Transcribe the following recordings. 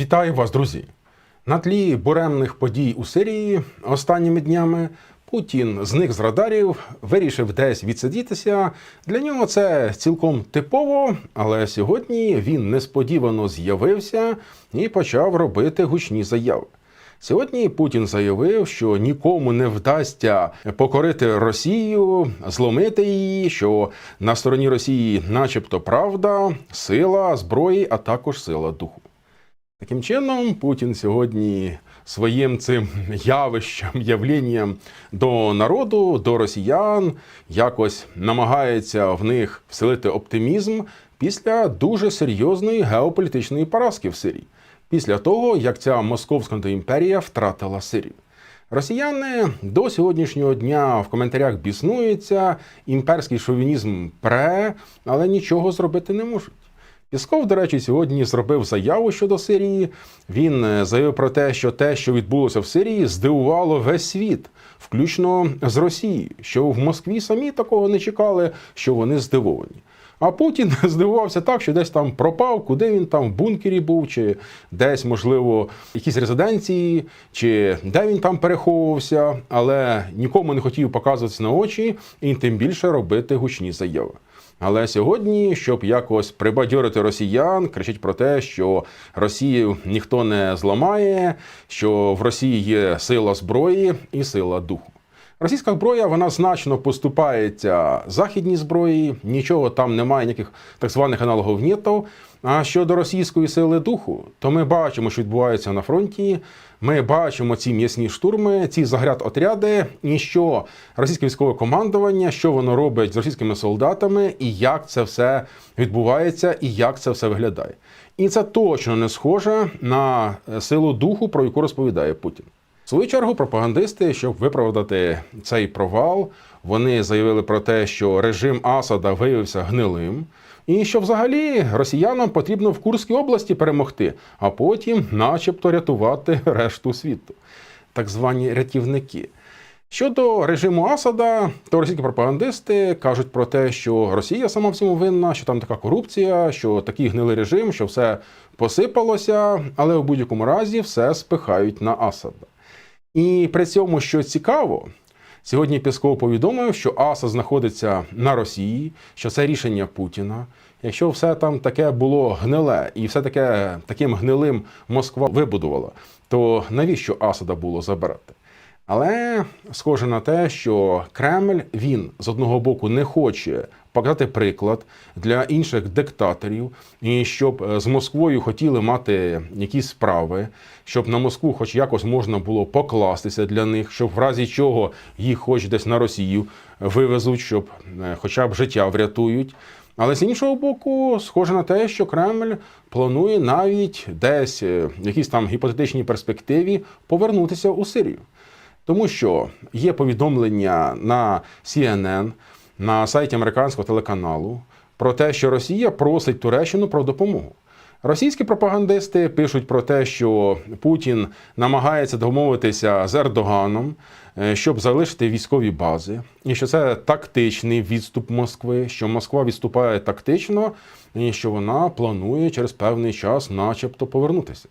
Вітаю вас, друзі! На тлі буремних подій у Сирії останніми днями Путін зник з радарів, вирішив десь відсидітися. Для нього це цілком типово, але сьогодні він несподівано з'явився і почав робити гучні заяви. Сьогодні Путін заявив, що нікому не вдасться покорити Росію, зломити її, що на стороні Росії, начебто, правда, сила зброї, а також сила духу. Таким чином, Путін сьогодні своїм цим явищем, явлінням до народу, до росіян, якось намагається в них вселити оптимізм після дуже серйозної геополітичної поразки в Сирії, після того, як ця московська імперія втратила Сирію. Росіяни до сьогоднішнього дня в коментарях біснуються, імперський шовінізм пре, але нічого зробити не можуть. Пісков, до речі, сьогодні зробив заяву щодо Сирії. Він е, заявив про те, що те, що відбулося в Сирії, здивувало весь світ, включно з Росією, що в Москві самі такого не чекали, що вони здивовані. А Путін здивувався так, що десь там пропав, куди він там в бункері був, чи десь, можливо, якісь резиденції, чи де він там переховувався, але нікому не хотів показуватися на очі і тим більше робити гучні заяви. Але сьогодні, щоб якось прибадьорити росіян, кричить про те, що Росію ніхто не зламає, що в Росії є сила зброї і сила духу. Російська зброя вона значно поступається західній зброї, нічого там немає, ніяких так званих аналогов нету. А щодо російської сили духу, то ми бачимо, що відбувається на фронті. Ми бачимо ці м'ясні штурми, ці загряд отряди, і що російське військове командування, що воно робить з російськими солдатами, і як це все відбувається, і як це все виглядає. І це точно не схоже на силу духу, про яку розповідає Путін. В свою чергу пропагандисти, щоб виправдати цей провал, вони заявили про те, що режим Асада виявився гнилим, і що взагалі росіянам потрібно в Курській області перемогти, а потім, начебто, рятувати решту світу, так звані рятівники. Щодо режиму Асада, то російські пропагандисти кажуть про те, що Росія сама в цьому винна, що там така корупція, що такий гнилий режим, що все посипалося, але у будь-якому разі все спихають на Асада. І при цьому, що цікаво, сьогодні Пісков повідомив, що АСА знаходиться на Росії, що це рішення Путіна. Якщо все там таке було гниле і все таке таким гнилим Москва вибудувала, то навіщо Асада було забирати? Але схоже на те, що Кремль він з одного боку не хоче показати приклад для інших диктаторів, і щоб з Москвою хотіли мати якісь справи, щоб на Москву, хоч якось можна було покластися для них, щоб в разі чого їх хоч десь на Росію вивезуть, щоб е, хоча б життя врятують. Але з іншого боку, схоже на те, що Кремль планує навіть десь е, в якійсь там гіпотетичній перспективі повернутися у Сирію. Тому що є повідомлення на CNN, на сайті американського телеканалу про те, що Росія просить Туреччину про допомогу. Російські пропагандисти пишуть про те, що Путін намагається домовитися з Ердоганом, е, щоб залишити військові бази, і що це тактичний відступ Москви, що Москва відступає тактично, і що вона планує через певний час, начебто, повернутися.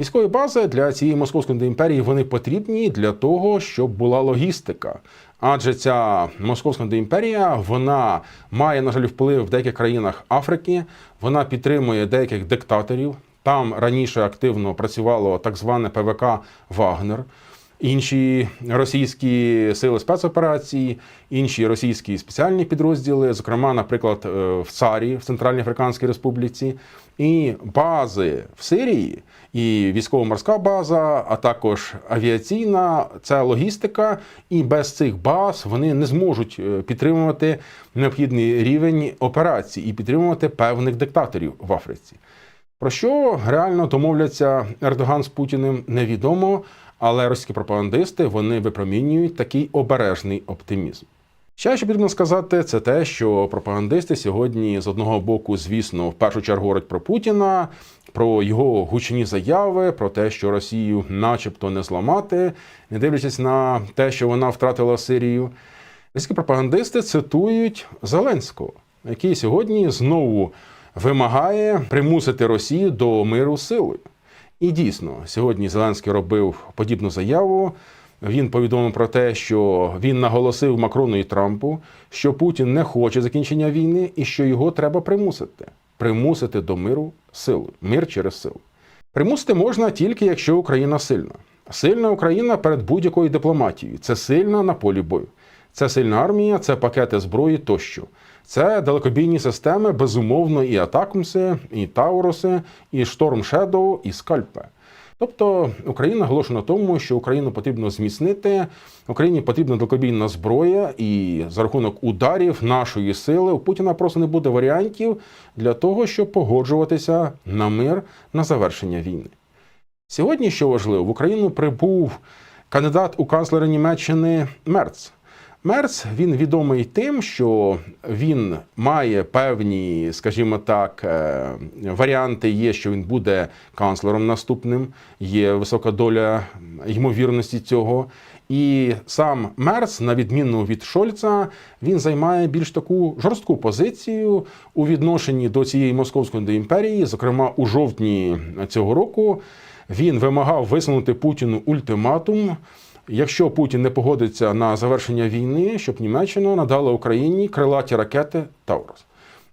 Військові бази для цієї московської імперії вони потрібні для того, щоб була логістика. Адже ця московська імперія вона має, на жаль, вплив в деяких країнах Африки, вона підтримує деяких диктаторів. Там раніше активно працювало так зване ПВК Вагнер. Інші російські сили спецоперації, інші російські спеціальні підрозділи, зокрема, наприклад, е, в Царі в Центральній Африканській Республіці, і бази в Сирії, і військово-морська база, а також авіаційна це логістика. І без цих баз вони не зможуть е, підтримувати необхідний рівень операцій і підтримувати певних диктаторів в Африці. Про що реально домовляться Ердоган з Путіним, невідомо. Але російські пропагандисти вони випромінюють такий обережний оптимізм. Ще що потрібно сказати, це те, що пропагандисти сьогодні з одного боку, звісно, в першу чергу говорять про Путіна, про його гучні заяви, про те, що Росію, начебто, не зламати, не дивлячись на те, що вона втратила Сирію. Російські пропагандисти цитують Зеленського, який сьогодні знову вимагає примусити Росію до миру силою. І дійсно, сьогодні Зеленський робив подібну заяву. Він повідомив про те, що він наголосив Макрону і Трампу, що Путін не хоче закінчення війни і що його треба примусити. Примусити до миру силою. Мир через силу. Примусити можна тільки якщо Україна сильна. Сильна Україна перед будь-якою дипломатією. Це сильна на полі бою. Це сильна армія, це пакети зброї тощо. Це далекобійні системи, безумовно, і Атакумси, і Тауруси, і Шторм Шедоу, і Скальпе. Тобто Україна наголошена на тому, що Україну потрібно зміцнити, Україні потрібна далекобійна зброя, і за рахунок ударів нашої сили у Путіна просто не буде варіантів для того, щоб погоджуватися на мир на завершення війни. Сьогодні, що важливо, в Україну прибув кандидат у канцлери Німеччини Мерц. Мерц він відомий тим, що він має певні, скажімо так, е, варіанти. Є, що він буде канцлером наступним. Є висока доля ймовірності цього. І сам Мерц, на відміну від Шольца, він займає більш таку жорстку позицію у відношенні до цієї московської імперії. Зокрема, у жовтні цього року він вимагав висунути Путіну ультиматум. Якщо Путін не погодиться на завершення війни, щоб Німеччина надала Україні крилаті ракети Таурус.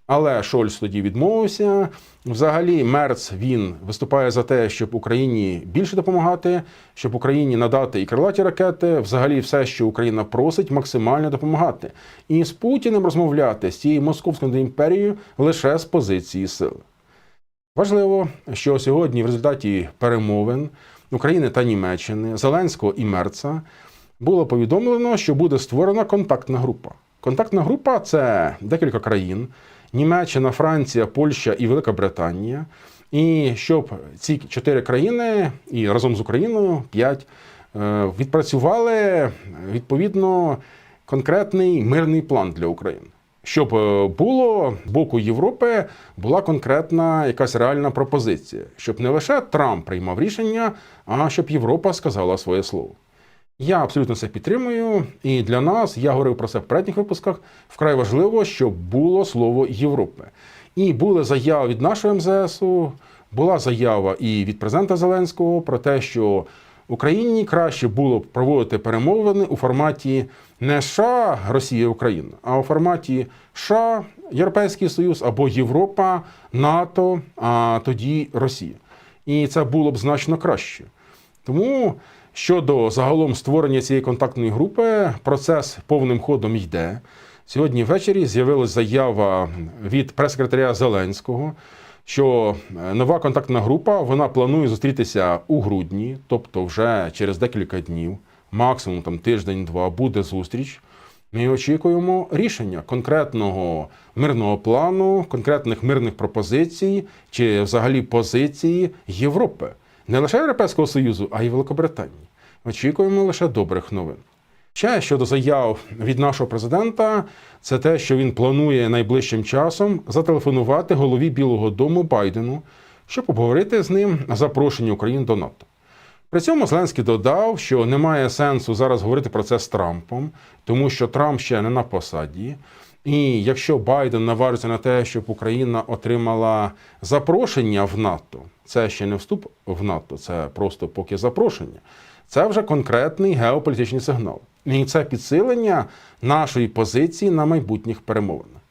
Але Шольц тоді відмовився. Взагалі, Мерц він виступає за те, щоб Україні більше допомагати, щоб Україні надати і крилаті ракети. Взагалі, все, що Україна просить, максимально допомагати. І з Путіним розмовляти з цією московською імперією лише з позиції сили. Важливо, що сьогодні в результаті перемовин України та Німеччини, Зеленського і Мерца було повідомлено, що буде створена контактна група. Контактна група це декілька країн: Німеччина, Франція, Польща і Велика Британія. І щоб ці чотири країни і разом з Україною п'ять е, відпрацювали відповідно конкретний мирний план для України. Щоб е, було з боку Європи була конкретна якась реальна пропозиція, щоб не лише Трамп приймав рішення, а щоб Європа сказала своє слово. Я абсолютно це підтримую, і для нас я говорив про це в передніх випусках. Вкрай важливо, щоб було слово Європи. І були заяви від нашого МЗСу, була заява і від президента Зеленського про те, що Україні краще було б проводити перемовини у форматі не США, Росія, Україна, а у форматі США, Європейський Союз або Європа, НАТО, а тоді Росія. І це було б значно краще. Тому щодо загалом створення цієї контактної групи, процес повним ходом йде. Сьогодні ввечері з'явилася заява від прес-секретаря Зеленського, що нова контактна група вона планує зустрітися у грудні, тобто вже через декілька днів, максимум там тиждень-два буде зустріч. Ми очікуємо рішення конкретного мирного плану, конкретних мирних пропозицій чи взагалі позиції Європи, не лише Європейського Союзу, а й Великобританії. Очікуємо лише добрих новин. Ще щодо заяв від нашого президента, це те, що він планує найближчим часом зателефонувати голові Білого Дому Байдену, щоб обговорити з ним запрошення України до НАТО. При цьому Зеленський додав, що немає сенсу зараз говорити про це з Трампом, тому що Трамп ще не на посаді. І якщо Байден наважиться на те, щоб Україна отримала запрошення в НАТО, це ще не вступ в НАТО, це просто поки запрошення. Це вже конкретний геополітичний сигнал. І це підсилення нашої позиції на майбутніх перемовинах.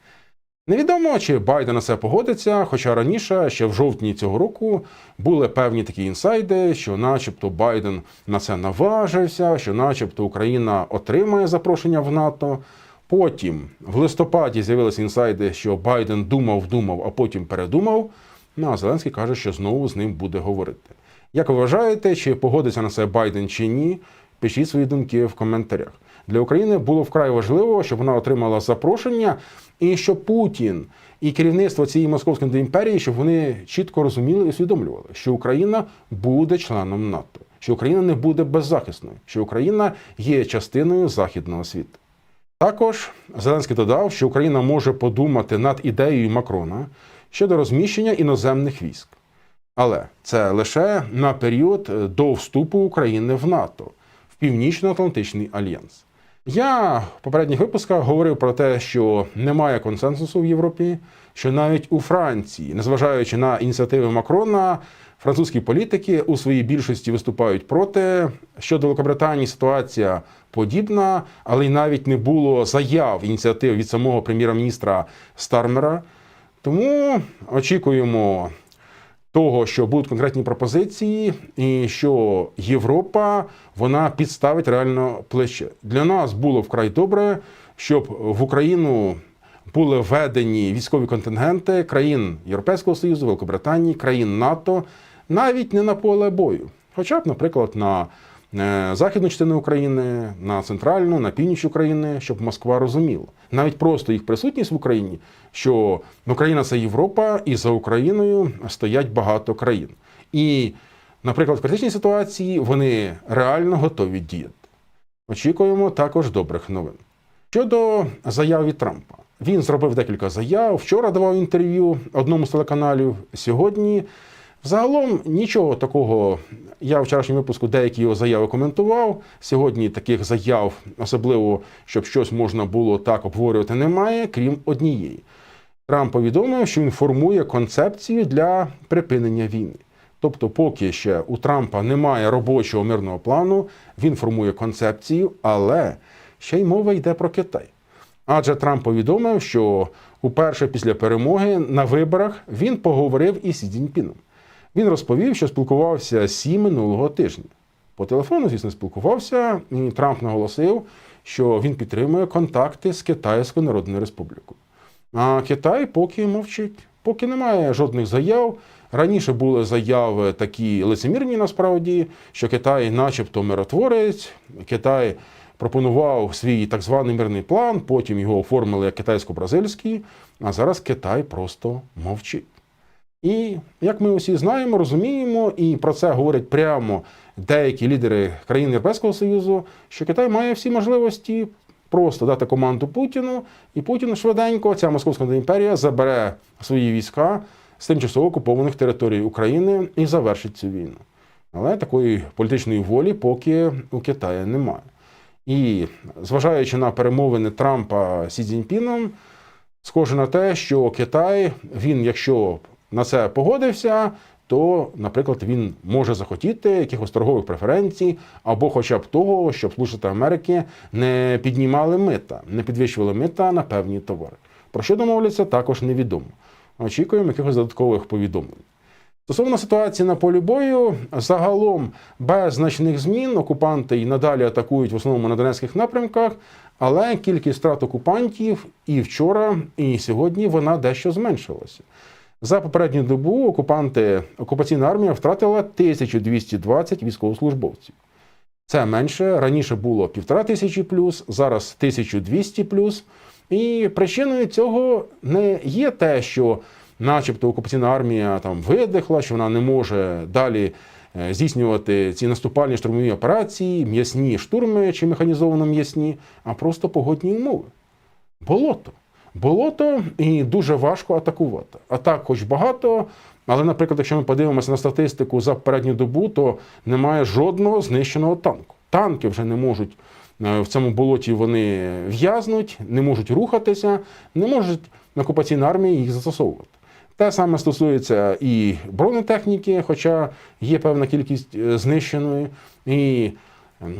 Невідомо, чи Байден на це погодиться, хоча раніше, ще в жовтні цього року, були певні такі інсайди, що, начебто, Байден на це наважився, що, начебто, Україна отримає запрошення в НАТО. Потім в листопаді з'явилися інсайди, що Байден думав, думав, а потім передумав. Ну а Зеленський каже, що знову з ним буде говорити. Як ви вважаєте, чи погодиться на це Байден чи ні? Пишіть свої думки в коментарях. Для України було вкрай важливо, щоб вона отримала запрошення, і щоб Путін і керівництво цієї московської імперії, щоб вони чітко розуміли і усвідомлювали, що Україна буде членом НАТО, що Україна не буде беззахисною, що Україна є частиною західного світу. Також Зеленський додав, що Україна може подумати над ідеєю Макрона щодо розміщення іноземних військ. Але це лише на період до вступу України в НАТО, в Північно-Атлантичний альянс. Я в попередніх випусках говорив про те, що немає консенсусу в Європі, що навіть у Франції, незважаючи на ініціативи Макрона, французькі політики у своїй більшості виступають проти. Щодо Великобританії ситуація подібна, але й навіть не було заяв ініціатив від самого прем'єр-міністра Стармера. Тому очікуємо того, що будуть конкретні пропозиції, і що Європа вона підставить реально плече. Для нас було вкрай добре, щоб в Україну були введені військові контингенти країн Європейського Союзу, Великобританії, країн НАТО, навіть не на поле бою, хоча б, наприклад, на західну частину України, на центральну, на північ України, щоб Москва розуміла. Навіть просто їх присутність в Україні, що Україна це Європа, і за Україною стоять багато країн. І, наприклад, в критичній ситуації вони реально готові діяти. Очікуємо також добрих новин. Щодо заяв від Трампа, він зробив декілька заяв. Вчора давав інтерв'ю одному з телеканалів. Сьогодні загалом нічого такого. Я в вчорашньому випуску деякі його заяви коментував. Сьогодні таких заяв, особливо щоб щось можна було так обговорювати, немає, крім однієї. Трамп повідомив, що він формує концепцію для припинення війни. Тобто, поки ще у Трампа немає робочого мирного плану, він формує концепцію, але ще й мова йде про Китай. Адже Трамп повідомив, що уперше після перемоги на виборах він поговорив із Сі Цзіньпіном. Він розповів, що спілкувався з Сі минулого тижня. По телефону, звісно, спілкувався, і Трамп наголосив, що він підтримує контакти з Китайською Народною Республікою. А Китай поки мовчить, поки немає жодних заяв. Раніше були заяви такі лицемірні насправді, що Китай, начебто, миротворець, Китай пропонував свій так званий мирний план, потім його оформили як китайсько-бразильський, а зараз Китай просто мовчить. І як ми усі знаємо, розуміємо, і про це говорять прямо деякі лідери країн Європейського Союзу, що Китай має всі можливості просто дати команду Путіну, і Путін швиденько, ця московська імперія, забере свої війська з тимчасово окупованих територій України і завершить цю війну. Але такої політичної волі поки у Китаї немає. І зважаючи на перемовини Трампа з Сі Цзіньпіном, схоже на те, що Китай, він, якщо на це погодився, то, наприклад, він може захотіти якихось торгових преференцій, або хоча б того, щоб Штати Америки не піднімали мита, не підвищували мита на певні товари. Про що домовляться, також невідомо. Очікуємо якихось додаткових повідомлень. Стосовно ситуації на полі бою, загалом без значних змін окупанти і надалі атакують в основному на Донецьких напрямках, але кількість втрат окупантів і вчора, і сьогодні вона дещо зменшилася. За попередню добу окупанти, окупаційна армія втратила 1220 військовослужбовців. Це менше раніше було півтора тисячі плюс, зараз 1200 плюс. І причиною цього не є те, що, начебто, окупаційна армія там видихла, що вона не може далі е, здійснювати ці наступальні штурмові операції, м'ясні штурми чи механізовано м'ясні, а просто погодні умови. Болото. Болото і дуже важко атакувати. Атак, хоч багато, але, наприклад, якщо ми подивимося на статистику за передню добу, то немає жодного знищеного танку. Танки вже не можуть е, в цьому болоті вони в'язнуть, не можуть рухатися, не можуть на окупаційній армії їх застосовувати. Те саме стосується і бронетехніки, хоча є певна кількість е, знищеної. І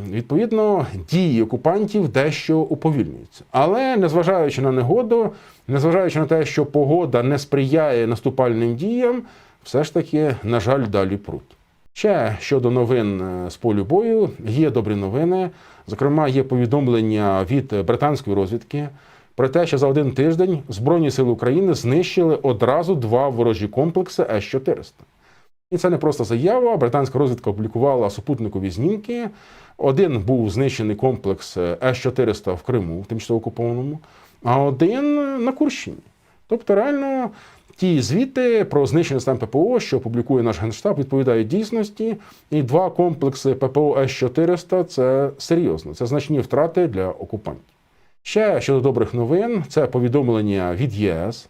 Відповідно, дії окупантів дещо уповільнюються. Але незважаючи на негоду, незважаючи на те, що погода не сприяє наступальним діям, все ж таки, на жаль, далі пруть. Ще щодо новин е, з полю бою, є добрі новини. Зокрема, є повідомлення від британської розвідки про те, що за один тиждень Збройні сили України знищили одразу два ворожі комплекси С-400. І це не просто заява. Британська розвідка опублікувала супутникові знімки. Один був знищений комплекс С-400 в Криму, в тимчасово окупованому, а один на Курщині. Тобто, реально, ті звіти про знищення систем ППО, що публікує наш генштаб, відповідають дійсності. І два комплекси ППО С-400 це серйозно, це значні втрати для окупантів. Ще щодо добрих новин, це повідомлення від ЄС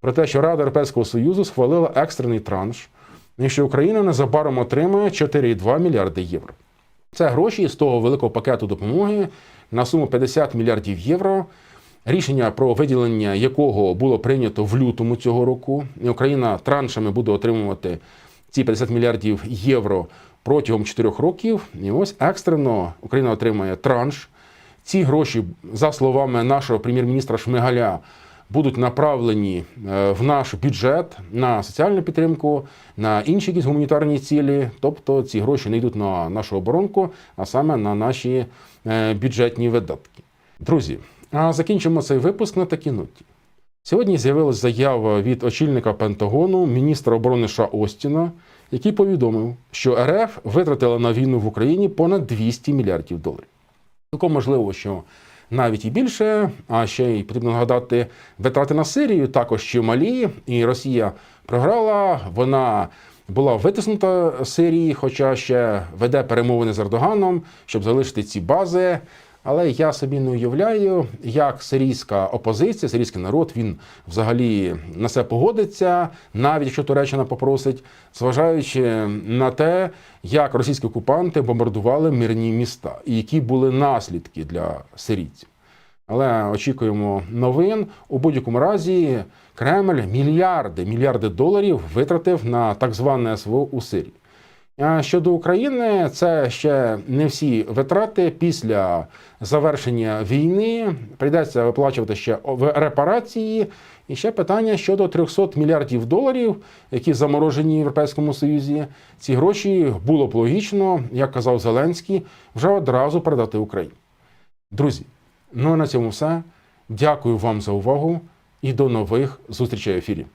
про те, що Рада Європейського Союзу схвалила екстрений транш, і що Україна незабаром отримає 4,2 мільярди євро. Це гроші з того великого пакету допомоги на суму 50 мільярдів євро. Рішення про виділення якого було прийнято в лютому цього року. І Україна траншами буде отримувати ці 50 мільярдів євро протягом 4 років. І ось екстрено Україна отримає транш. Ці гроші, за словами нашого прем'єр-міністра Шмигаля, будуть направлені е, в наш бюджет на соціальну підтримку, на інші якісь гуманітарні цілі. Тобто ці гроші не йдуть на нашу оборонку, а саме на наші е, бюджетні видатки. Друзі, а закінчимо цей випуск на такій ноті. Сьогодні з'явилася заява від очільника Пентагону, міністра оборони США Остіна, який повідомив, що РФ витратила на війну в Україні понад 200 мільярдів доларів. Цілком можливо, що навіть і більше, а ще й потрібно нагадати витрати на Сирію, також чималі, і Росія програла. Вона була витиснута з Сирії, хоча ще веде перемовини з Ердоганом, щоб залишити ці бази. Але я собі не уявляю, як сирійська опозиція, сирійський народ, він взагалі на це погодиться, навіть якщо Туреччина попросить, зважаючи на те, як російські окупанти бомбардували мирні міста і які були наслідки для сирійців. Але очікуємо новин. У будь-якому разі Кремль мільярди мільярди доларів витратив на так зване СВО у Сирії. А щодо України, це ще не всі витрати після завершення війни. Прийдеться виплачувати ще репарації. І ще питання щодо 300 мільярдів доларів, які заморожені в Європейському Союзі. Ці гроші було б логічно, як казав Зеленський, вже одразу передати Україні. Друзі, ну а на цьому все. Дякую вам за увагу і до нових зустрічей в ефірі.